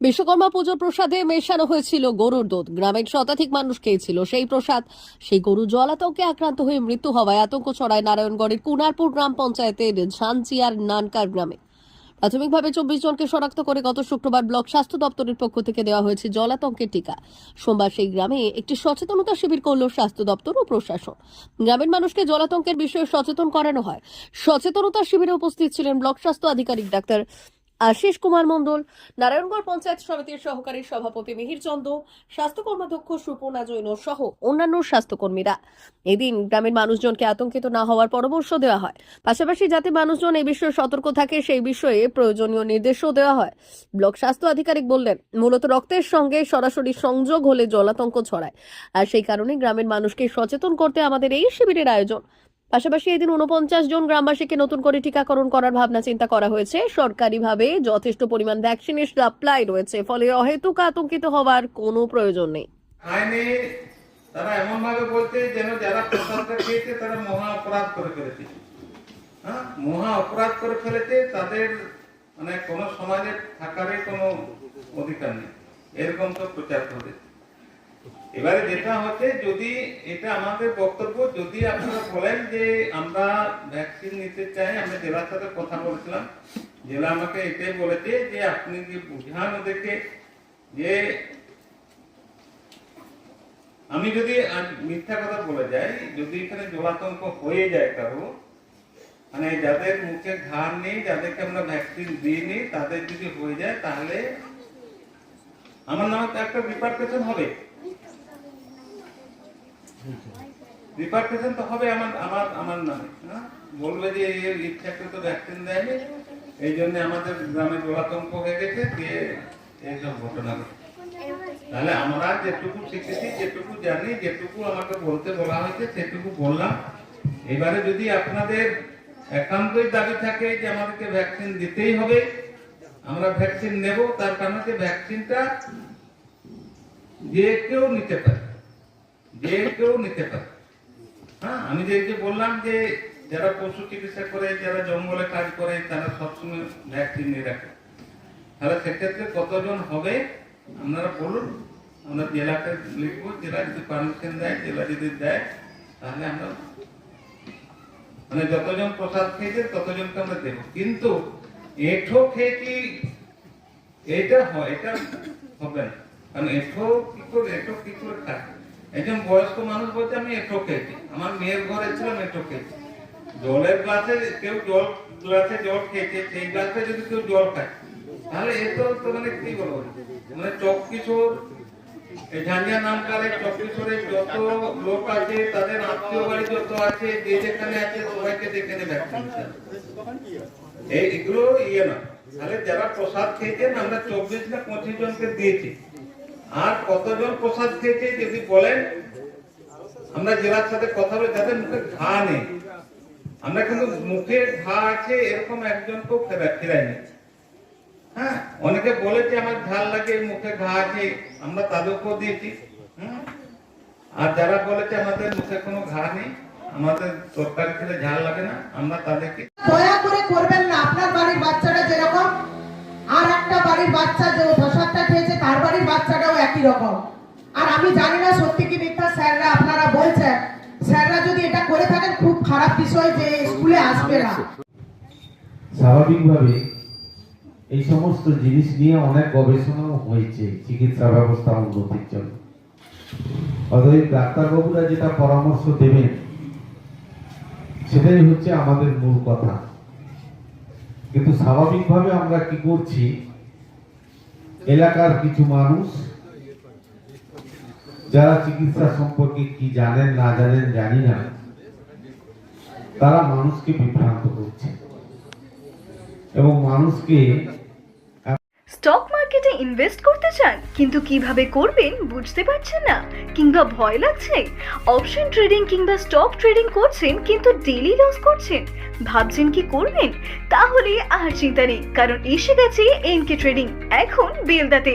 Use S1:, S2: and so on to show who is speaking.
S1: বিশ্বকর্মা পুজোর প্রসাদে মেশানো হয়েছিল গরুর দুধ। গ্রামের শতাধিক মানুষ খেয়েছিল সেই প্রসাদ। সেই গরু জলাতঙ্কে আক্রান্ত হয়ে মৃত্যু হওয়ায় আতঙ্ক ছড়ায় নারায়ণগড়ের কুনারপুর গ্রাম পঞ্চায়েতের ঝানচিয়ার নানকার গ্রামে। প্রাথমিকভাবে চব্বিশ জনকে শনাক্ত করে গত শুক্রবার ব্লক স্বাস্থ্য দপ্তরের পক্ষ থেকে দেওয়া হয়েছে জলাতঙ্কের টিকা। সোমবার সেই গ্রামে একটি সচেতনতা শিবির করল স্বাস্থ্য দপ্তর ও প্রশাসন। গ্রামের মানুষকে জলাতঙ্কের বিষয়ে সচেতন করানো হয়। সচেতনতা শিবিরে উপস্থিত ছিলেন ব্লক স্বাস্থ্য আধিকারিক ডাক্তার আশিস কুমার মণ্ডল, নারায়ণগড় পঞ্চায়েত সমিতির সহকারী সভাপতি মিহির চন্দ, স্বাস্থ্য কর্মাধ্যক্ষ সুপর্ণা জৈন সহ অন্যান্য স্বাস্থ্যকর্মীরা। এদিন গ্রামের মানুষজনকে আতঙ্কিত না হওয়ার পরামর্শ দেওয়া হয়। পাশাপাশি যাতে মানুষজন এই বিষয়ে সতর্ক থাকে, সেই বিষয়ে প্রয়োজনীয় নির্দেশও দেওয়া হয়। ব্লক স্বাস্থ্য আধিকারিক বললেন, মূলত রক্তের সঙ্গে সরাসরি সংযোগ হলে জলাতঙ্ক ছড়ায়। আর সেই কারণে গ্রামের মানুষকে সচেতন করতে আমাদের এই শিবিরের আয়োজন। পাশাপাশি এদিন উনপঞ্চাশ জন গ্রামবাসীকে নতুন করে টিকাকরণ করার ভাবনা চিন্তা করা হয়েছে। সরকারিভাবে যথেষ্ট পরিমাণ ভ্যাকসিনের সাপ্লাই রয়েছে, ফলে অহেতুক আতঙ্কিত হওয়ার কোনো প্রয়োজন নেই।
S2: আইনে তারা এমন ভাবে বলছে যেন যারা প্রসাদটা খেয়েছে তারা মহা অপরাধ করে ফেলেছে। হ্যাঁ? মহা অপরাধ করে ফেলেছে, তাদের মানে কোন সমাজে থাকারই কোনো অধিকার নেই। এরকম তো প্রচার করে এবারে যেটা হচ্ছে, যদি এটা আমাদের বক্তব্য, যদি আপনারা বলেন যে আমরা ভ্যাকসিন নিতে চাই, আমরা জেলার সাথে কথা বলেছিলাম, জেলা আমাকে এটাই বলেছে যে আপনি যে বুঝান ওদেরকে যে আমি যদি মিথ্যা কথা বলে যাই, যদি এখানে জলাতঙ্ক হয়ে যায় কারও মানে যাদের মুখে ঘাড় নেই, যাদেরকে আমরা ভ্যাকসিন দিইনি, তাদের যদি হয়ে যায়, তাহলে আমার নামে একটা রিপার্কেশন হবে। রিপার্কেশন তো হবে আমার আমার আমার নামে হ্যাঁ? বলবে যে এই ইচ্ছাকে তো ভ্যাকসিন দেয়নি। এই জন্য আমাদের গ্রামে জলাতঙ্ক হয়ে গেছে দিয়ে এইসব ঘটনা ঘটে তাহলে আমরা যেটুকু শিখেছি, যেটুকু জানি, যেটুকু আমাকে বলতে বলা হয়েছে, সেটুকু বললাম। এবারে যদি আপনাদের একান্তই দাবি থাকে যে আমাদেরকে ভ্যাকসিন দিতেই হবে, আমরা ভ্যাকসিন নেব, তার কারণ ভ্যাকসিনটা যে কেউ নিতে পারে। যে কেউ নিতে পারে। হ্যাঁ আমি যে যে বললাম যে যারা পশু চিকিৎসা করে, যারা জঙ্গলে কাজ করে, তারা সবসময় ভ্যাকসিন নিয়ে রাখে। তাহলে সেক্ষেত্রে কতজন হবে? আপনারা বলুন। আমরা জেলাকে লিখব, জেলা যদি পারমিশন দেয়, জেলা যদি দেয়, তাহলে আমরা মানে যতজন প্রসাদ খেয়েছে, ততজনকে আমরা দেবো। কিন্তু এঠো খেয়ে কি এটা হয়? এটা হবে না। কারণ এঠো কি করে এঠো কি করে খায়? একজন বয়স্ক মানুষ বলছে আমি এঠো খেয়েছি আমার মেয়ের ঘরে ছিলাম এঠো খেয়েছি জলের গ্লাসে কেউ জল গ্লাসে জল খেয়েছে, সেই গ্লাসে যদি কেউ জল খায়, তাহলে এ তো মানে কি বলব? মানে চক কিশোর কিশোরের যত লোক আছে, তাদের আত্মীয় বাড়ি যত আছে, যে যেখানে আছে, সবাইকে দেখে নেবে এই এগুলো ইয়ে না। তাহলে যারা প্রসাদ খেয়েছেন, আমরা চব্বিশ না পঁচিশ জনকে দিয়েছি। আর কতজন প্রসাদ খেয়েছে যদি বলেন, আমরা জেলার সাথে কথা বলে যাদের মুখে ঘা নেই, আমরা কিন্তু মুখে ঘা আছে, এরকম একজনকেও ফেরা ফেরাইনি হ্যাঁ অনেকে বলেছে আমার ঝাল লাগে, মুখে ঘা আছে, আমরা তাদেরকেও দিয়েছি? আর যারা বলেছে আমাদের মুখে কোনো ঘা নেই, আমাদের তরকারি খেলে ঝাল লাগে না, আমরা তাদেরকে
S3: দয়া করে করবেন না, আপনার বাড়ির বাচ্চাটা যেরকম, আর একটা বাড়ির বাচ্চা যে রকম। আর আমি জানি না সত্যি কি মিথ্যা, স্যাররা আপনারা বলছেন। স্যাররা যদি এটা করে থাকেন, খুব খারাপ বিষয় যে স্কুলে আসবে না।
S4: স্বাভাবিকভাবে এই সমস্ত জিনিস নিয়ে অনেক গবেষণাও হয়েছে চিকিৎসা ব্যবস্থা উন্নতির জন্য। অতএব ডাক্তারবাবুরা যেটা পরামর্শ দেবেন, সেটাই হচ্ছে আমাদের মূল কথা। কিন্তু স্বাভাবিকভাবে আমরা কি করছি, এলাকার কিছু মানুষ যারা চিকিৎসা সম্পর্কে কি জানেন, না জানেন, জানি না, তারা মানুষকে বিভ্রান্ত করছে। এবং মানুষকে
S5: স্টক মার্কেটে ইনভেস্ট করতে চান, কিন্তু কীভাবে করবেন বুঝতে পারছেন না, কিংবা ভয় লাগছে? অপশন ট্রেডিং কিংবা স্টক ট্রেডিং করছেন, কিন্তু ডেলি লস করছেন। ভাবছেন কি করবেন? তাহলে আর চিন্তা নেই, কারণ এসে গেছে এনকে ট্রেডিং, এখন বেলদাতে।